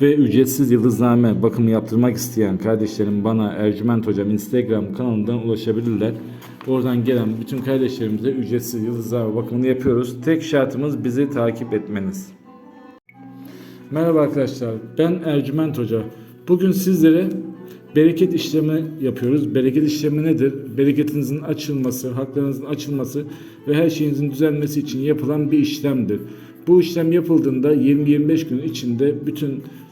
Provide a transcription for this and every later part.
Ve ücretsiz yıldızname bakımı yaptırmak isteyen kardeşlerim bana Ercüment Hocam Instagram kanalından ulaşabilirler. Oradan gelen bütün kardeşlerimize ücretsiz yıldızname bakımını yapıyoruz. Tek şartımız bizi takip etmeniz. Merhaba arkadaşlar, ben Ercüment Hoca. Bugün sizlere bereket işlemi yapıyoruz. Bereket işlemi nedir? Bereketinizin açılması, haklarınızın açılması ve her şeyinizin düzelmesi için yapılan bir işlemdir. Bu işlem yapıldığında 20-25 gün içinde bütün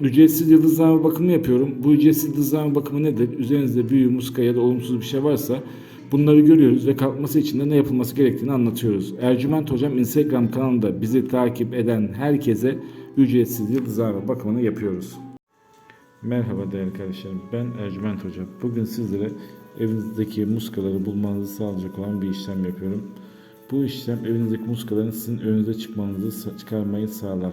ücretsiz yıldızlama bakımı yapıyorum. Bu ücretsiz yıldızlama bakımı nedir? Üzerinizde büyü, muska ya da olumsuz bir şey varsa bunları görüyoruz ve kalkması için de ne yapılması gerektiğini anlatıyoruz. Ercüment Hocam Instagram kanalında bizi takip eden herkese ücretsiz yıldızlama bakımını yapıyoruz. Merhaba değerli kardeşlerim. Ben Ercüment Hoca. Bugün sizlere evinizdeki muskaları bulmanızı sağlayacak olan bir işlem yapıyorum. Bu işlem evinizdeki muskaların sizin önünüze çıkmanızı çıkarmayı sağlar.